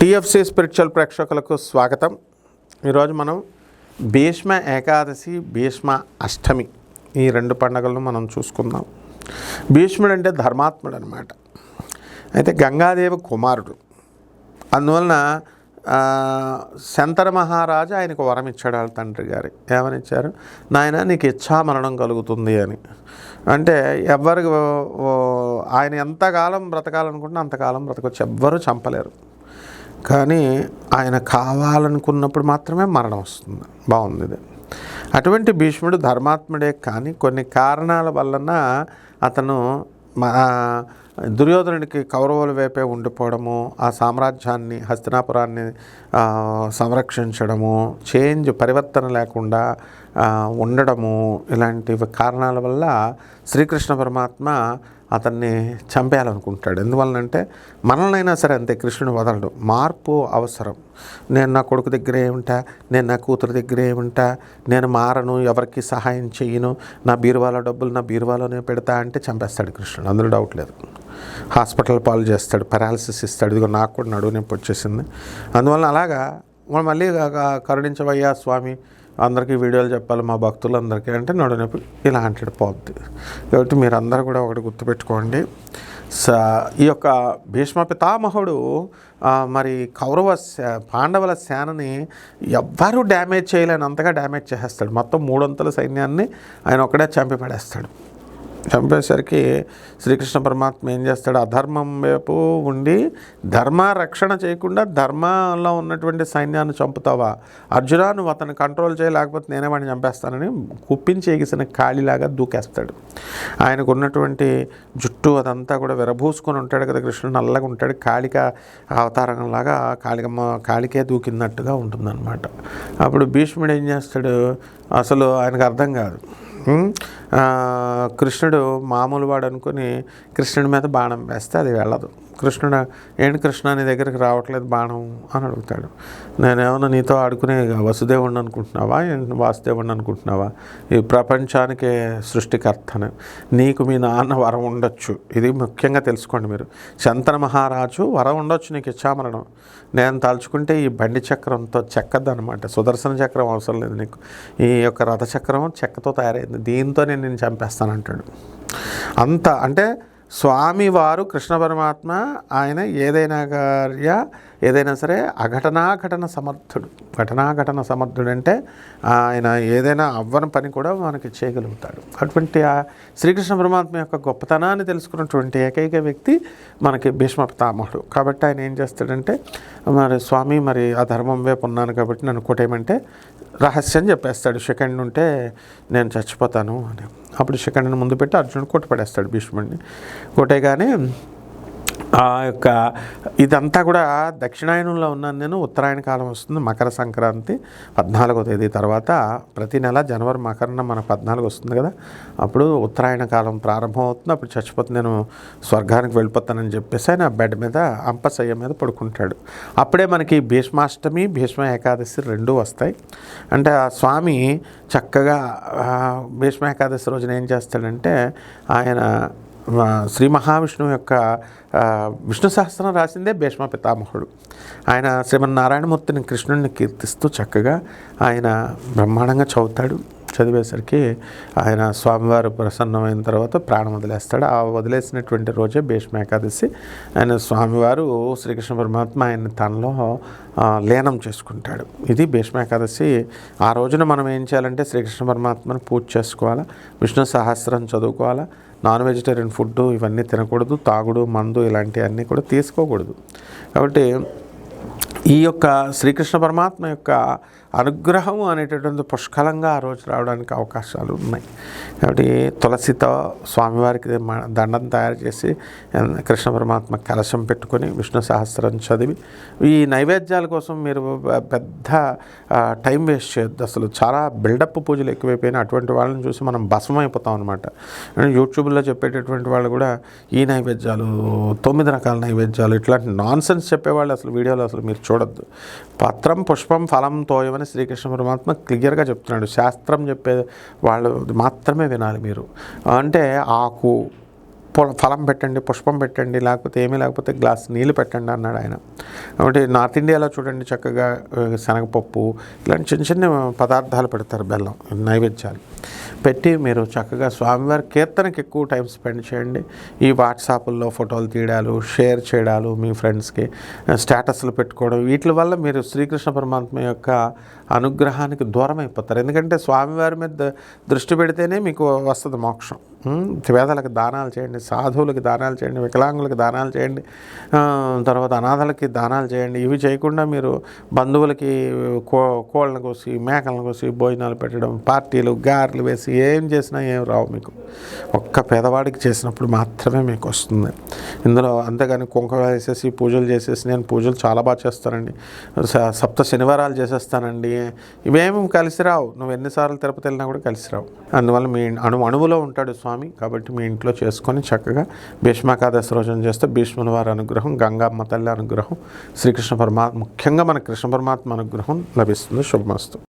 TFC spiritual ప్రేక్షకులకు స్వాగతం. ఈరోజు మనం భీష్మ ఏకాదశి భీష్మ అష్టమి ఈ రెండు పండుగలను మనం చూసుకుందాం. భీష్ముడు అంటే ధర్మాత్ముడు అనమాట అయితే గంగాదేవి కుమారుడు. అందువలన శంతర మహారాజు ఆయనకు వరం ఇచ్చాడు వాళ్ళ తండ్రి గారి. ఏమని ఇచ్చారు? నాయన నీకు ఇచ్ఛామరణం కలుగుతుంది అని. అంటే ఎవరికి ఓ- ఆయన ఎంతకాలం బ్రతకాలనుకుంటే అంతకాలం బ్రతకొచ్చు. ఎవ్వరూ చంపలేరు. కానీ ఆయన కావాలనుకున్నప్పుడు మాత్రమే మరణం వస్తుంది. బాగుంది ఇది. అటువంటి భీష్ముడు ధర్మాత్ముడే కానీ కొన్ని కారణాల వలన అతను మా దుర్యోధనుడికి కౌరవుల వైపే ఉండిపోవడము ఆ సామ్రాజ్యాన్ని హస్తినాపురాన్ని సంరక్షించడము చేంజ్ పరివర్తన లేకుండా ఉండడము ఇలాంటి కారణాల వల్ల శ్రీకృష్ణ పరమాత్మ అతన్ని చంపేయాలనుకుంటాడు. ఎందువలనంటే మనల్నైనా సరే అంతే కృష్ణుడు వదలడు. మార్పు అవసరం. నేను నా కొడుకు దగ్గర ఏముంటా నేను నా కూతురు దగ్గర ఏముంటా నేను మారను ఎవరికి సహాయం చేయను నా బీరువాలో డబ్బులు నా బీరువాలోనే పెడతా అంటే చంపేస్తాడు కృష్ణుడు. అందులో డౌట్ లేదు. హాస్పిటల్ పాలు చేస్తాడు పెరాలసిస్ ఇస్తాడు. ఇదిగో నాకు కూడా నడువు నొప్పి వచ్చేసింది. అందువలన అలాగా మళ్ళీ కరుణించవయ్యా స్వామి అందరికీ వీడియోలు చెప్పాలి మా భక్తులందరికీ అంటే నడునొప్పి ఇలా అంటాడు పోద్ది. కాబట్టి మీరందరూ కూడా ఒకటి గుర్తుపెట్టుకోండి. సా ఈ యొక్క భీష్మ పితామహుడు మరి కౌరవ పాండవుల సేనని ఎవ్వరూ డ్యామేజ్ చేయలేనంతగా డ్యామేజ్ చేసేస్తాడు. మొత్తం మూడొంతుల సైన్యాన్ని ఆయన ఒకడే చంపి పడేస్తాడు చంపేసరికి శ్రీకృష్ణ పరమాత్మ ఏం చేస్తాడు? అధర్మం వైపు ఉండి ధర్మ రక్షణ చేయకుండా ధర్మంలో ఉన్నటువంటి సైన్యాన్ని చంపుతావా? అర్జున నువ్వు అతను కంట్రోల్ చేయలేకపోతే నేనే వాడిని చంపేస్తానని కుప్పించి ఎగిసిన కాళీలాగా దూకేస్తాడు. ఆయనకు ఉన్నటువంటి జుట్టు అదంతా కూడా విరబూసుకొని ఉంటాడు కదా కృష్ణుడు. నల్లగా ఉంటాడు. కాళిక అవతారంలాగా కాళికమ్మ కాళికే దూకినట్టుగా ఉంటుందన్నమాట. అప్పుడు భీష్ముడు ఏం చేస్తాడు? అసలు ఆయనకు అర్థం కాదు. కృష్ణుడు మామూలు వాడు అనుకుని కృష్ణుడి మీద బాణం వేస్తే అది వెళ్ళదు. కృష్ణుడు ఏంటి కృష్ణ నీ దగ్గరికి రావట్లేదు బాణం? అని అడుగుతాడు. నేనేమన్నా నీతో ఆడుకునే వసుదేవుణ్ణి అనుకుంటున్నావా? వాసుదేవుణ్ణి అనుకుంటున్నావా? ఈ ప్రపంచానికే సృష్టికర్తను. నీకు మీ నాన్న వరం ఉండొచ్చు. ఇది ముఖ్యంగా తెలుసుకోండి మీరు. శంతన మహారాజు వరం ఉండొచ్చు నీకు ఇచ్చామరణం నేను తలుచుకుంటే ఈ బండి చక్రంతో చెక్కద్దు అనమాట సుదర్శన చక్రం అవసరం లేదు నీకు. ఈ యొక్క రథచక్రం చెక్కతో తయారైంది. దీంతో నేను నేను చంపేస్తానంటాడు. అంత అంటే స్వామివారు కృష్ణ పరమాత్మ ఆయన ఏదైనా కార్య ఏదైనా సరే అఘటనాఘటన సమర్థుడు. ఘటనాఘటన సమర్థుడు అంటే ఆయన ఏదైనా అవ్వని పని కూడా మనకి చేయగలుగుతాడు. అటువంటి ఆ శ్రీకృష్ణ పరమాత్మ యొక్క గొప్పతనాన్ని తెలుసుకున్నటువంటి ఏకైక వ్యక్తి మనకి భీష్మ పితామహుడు. కాబట్టి ఆయన ఏం చేస్తాడంటే మరి స్వామి మరి ఆ ధర్మం వైపు ఉన్నాను కాబట్టి నన్ను కొట్టేయమంటే రహస్యం చెప్పేస్తాడు. సెకండ్ ఉంటే నేను చచ్చిపోతాను అని. అప్పుడు సెకండ్ని ముందు పెట్టి అర్జునుడు కొట్టుపడేస్తాడు భీష్ముడిని. కొట్టేగానే ఆ యొక్క ఇదంతా కూడా దక్షిణాయనంలో ఉన్నాను నేను. ఉత్తరాయణ కాలం వస్తుంది మకర సంక్రాంతి పద్నాలుగో తేదీ తర్వాత. ప్రతి నెల జనవరి మకరన మన పద్నాలుగు వస్తుంది కదా. అప్పుడు ఉత్తరాయణ కాలం ప్రారంభం అవుతుంది అప్పుడు చచ్చిపోతే నేను స్వర్గానికి వెళ్ళిపోతానని చెప్పేసి ఆయన బెడ్ మీద అంపసయ్య మీద పడుకుంటాడు. అప్పుడే మనకి భీష్మాష్టమి భీష్మ ఏకాదశి రెండు వస్తాయి. అంటే ఆ స్వామి చక్కగా భీష్మ ఏకాదశి రోజున ఏం చేస్తాడంటే ఆయన శ్రీ మహావిష్ణువు యొక్క విష్ణు సహస్రం రాసిందే భీష్మ పితామహుడు. ఆయన శ్రీమన్నారాయణమూర్తిని కృష్ణుడిని కీర్తిస్తూ చక్కగా ఆయన బ్రహ్మాండంగా చదువుతాడు. చదివేసరికి ఆయన స్వామివారు ప్రసన్నమైన తర్వాత ప్రాణం వదిలేస్తాడు. ఆ వదిలేసినటువంటి రోజే భీష్మ ఏకాదశి. ఆయన స్వామివారు శ్రీకృష్ణ పరమాత్మ ఆయన తనలో లీనం చేసుకుంటాడు. ఇది భీష్మ ఏకాదశి. ఆ రోజున మనం ఏం చేయాలంటే శ్రీకృష్ణ పరమాత్మను పూజ చేసుకోవాలా విష్ణు సహస్రం చదువుకోవాలా నాన్ వెజిటేరియన్ ఫుడ్ ఇవన్నీ తినకూడదు తాగుడు మందు ఇలాంటివన్నీ కూడా తీసుకోకూడదు. కాబట్టి ఈ యొక్క శ్రీకృష్ణ పరమాత్మ యొక్క అనుగ్రహం అనేటటువంటి పుష్కలంగా ఆ రోజు రావడానికి అవకాశాలు ఉన్నాయి. కాబట్టి తులసితో స్వామివారికి దండం తయారు చేసి కృష్ణ పరమాత్మ కలశం పెట్టుకొని విష్ణు సహస్రం చదివి ఈ నైవేద్యాల కోసం మీరు పెద్ద టైం వేస్ట్ చేయొద్దు. అసలు చాలా బిల్డప్ పూజలు ఎక్కువైపోయినాయి అటువంటి వాళ్ళని చూసి మనం భస్మం అయిపోతాం అనమాట యూట్యూబ్లో చెప్పేటటువంటి వాళ్ళు కూడా ఈ నైవేద్యాలు తొమ్మిది రకాల నైవేద్యాలు ఇట్లాంటి నాన్ సెన్స్ చెప్పేవాళ్ళు అసలు వీడియోలో అసలు మీరు చూడొద్దు. పత్రం పుష్పం ఫలం తోయమని శ్రీకృష్ణ పరమాత్మ క్లియర్గా చెప్తున్నాడు. శాస్త్రం చెప్పే వాళ్ళు మాత్రమే వినాలి మీరు. అంటే ఆకు పొ- ఫలం పెట్టండి పుష్పం పెట్టండి లేకపోతే ఏమీ లేకపోతే గ్లాస్ నీళ్ళు పెట్టండి అన్నాడు ఆయన. కాబట్టి నార్త్ ఇండియాలో చూడండి చక్కగా శనగపప్పు ఇలాంటి చిన్న చిన్న పదార్థాలు పెడతారు బెల్లం నైవేద్యాలు. పెట్టి మీరు చక్కగా స్వామివారి కీర్తనకి ఎక్కువ టైం స్పెండ్ చేయండి. ఈ వాట్సాప్ల్లో ఫోటోలు తీయడాలు షేర్ చేయడాలు మీ ఫ్రెండ్స్కి స్టేటస్లు పెట్టుకోవడం వీటి వల్ల మీరు శ్రీకృష్ణ పరమాత్మ యొక్క అనుగ్రహానికి దూరం అయిపోతారు. ఎందుకంటే స్వామివారి మీద దృష్టి పెడితేనే మీకు వస్తుంది మోక్షం. పేదలకు దానాలు చేయండి సాధువులకి దానాలు చేయండి వికలాంగులకి దానాలు చేయండి తర్వాత అనాథలకి దానాలు చేయండి. ఇవి చేయకుండా మీరు బంధువులకి కో కోళ్ళను కోసి మేకలను కోసి భోజనాలు పెట్టడం పార్టీలు గారెలు వేసి ఏం చేసినా ఏం రావు మీకు. ఒక్క పేదవాడికి చేసినప్పుడు మాత్రమే మీకు వస్తుంది. ఇందులో అంతేగాని కుంకుమ వేసేసి పూజలు చేసేసి నేను పూజలు చాలా బాగా చేస్తానండి. స- సప్త శనివారాలు చేసేస్తానండి. ఇవేమి కలిసి రావు. నువ్వు ఎన్నిసార్లు తిరుపతి వెళ్ళినా కూడా కలిసి రావు. అందువల్ల మీ అణు అణువులో ఉంటాడు స్వామి కాబట్టి మీ ఇంట్లో చేసుకొని చక్కగా భీష్మాకాదశి రోజున చేస్తే భీష్ముల వారి అనుగ్రహం గంగామ్మ తల్లి అనుగ్రహం శ్రీకృష్ణ పరమాత్మ ముఖ్యంగా మన కృష్ణ పరమాత్మ అనుగ్రహం లభిస్తుంది. శుభమస్తు.